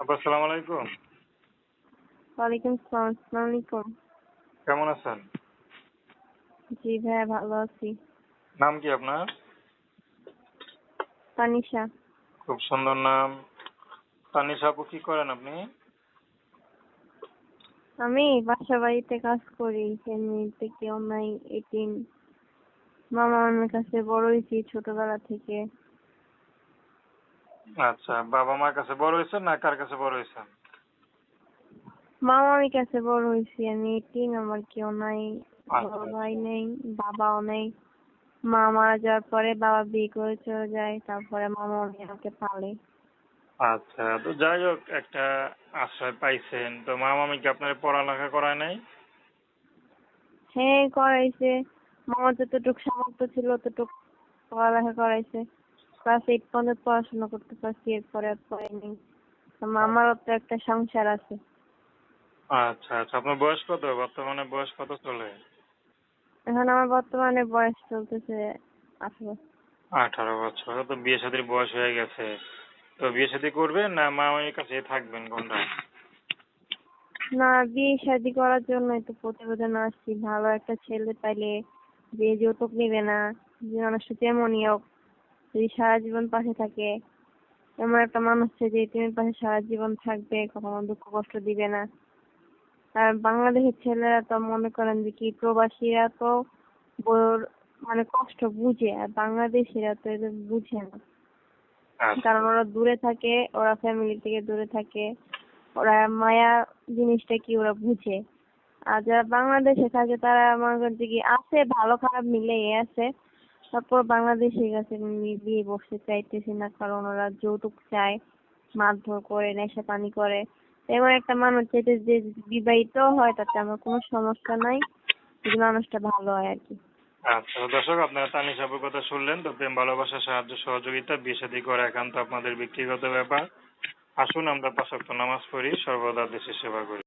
আপু আলাইকুম। ওয়ালাইকুম আসসালাম আসসালামু আলাইকুম। কেমন আছেন? জি ভাইয়া ভালো আছি। নাম কি আপনার? তানিশা। খুব সুন্দর নাম। তানিশা আপু কি করেন আপনি? আমি বাসা বাড়িতে কাজ করি এমনিতে কেউ নাই এটিন মামা মামির কাছে বড় হয়েছি ছোটবেলা থেকে। আচ্ছা বাবা মার কাছে বড় হয়েছেন না কার কাছে বড় হয়েছেন? মামা মামির কাছে বড় হয়েছি আমি এটিন আমার কেউ নাই আচ্ছা। ভাই নেই বাবাও নেই। মা মারা যাওয়ার পরে বাবা বিয়ে করে চলে যায় তারপরে মামা মামি আমাকে পালে। আচ্ছা তো যাই হোক একটা আশ্রয় পাইছেন। তো মা মামি কি আপনার পড়ালেখা করায় নাই? হ্যাঁ করাইছে। মামা যতটুকু সামর্থ্য ছিল ততটুকু পড়ালেখা করাইছে। ক্লাস এইট পর্যন্ত পড়াশোনা করতে পারছি এরপরে আর পড়াইনি তো মামারও তো একটা সংসার আছে। আচ্ছা আচ্ছা। আপনার বয়স কত? বর্তমানে বয়স কত চলে? এখন আমার বর্তমানে বয়স চলতেছে আঠারো। আঠারো বছর। তো বিয়ে শাদীর বয়স হয়ে গেছে। তো বিয়ে শাদী করবেন না মা মামির কাছে থাকবেন কোনটা? না বিয়ে শাদি করার জন্যই তো প্রতিবেদন আসছি। ভালো একটা ছেলে পাইলে যে যৌতুক নেবে না যে মানুষটা যেমনই হোক। যদি সারা জীবন পাশে থাকে এমন একটা মানুষ যে তুমি পাশে সারা জীবন থাকবে কখনো দুঃখ কষ্ট দিবে না। আর বাংলাদেশের ছেলেরা তো মনে করেন যে কি প্রবাসীরা তো মানে কষ্ট বুঝে আর বাংলাদেশিরা তো এদের বুঝে না। আচ্ছা। কারণ ওরা দূরে থাকে ওরা ফ্যামিলি থেকে দূরে থাকে ওরা মায়া জিনিসটা কি ওরা বুঝে। আর যারা বাংলাদেশে থাকে তারা মনে করেন যে কি আছে ভালো খারাপ মিলেই আছে। তারপর বাংলাদেশের কাছে বিয়ে বসতে চাইতেছে না, কারণ ওরা যৌতুক চায়, মারধর করে, নেশা পানি করে। এমন একটা মানুষ চাইতে যে বিবাহিত হয়, তাতে আমার কোনো সমস্যা নাই। যদি মানুষটা ভালো হয় আর কি। আচ্ছা দর্শক, আপনারা তানিশ আপুর কথা শুনলেন। তো প্রেম, ভালোবাসা, সাহায্য, সহযোগিতা, বিয়ে শাদী করা একান্ত আপনাদের ব্যক্তিগত ব্যাপার। আসুন, আমরা পাঁচ নামাজ পড়ি, সর্বদা দেশের সেবা করি।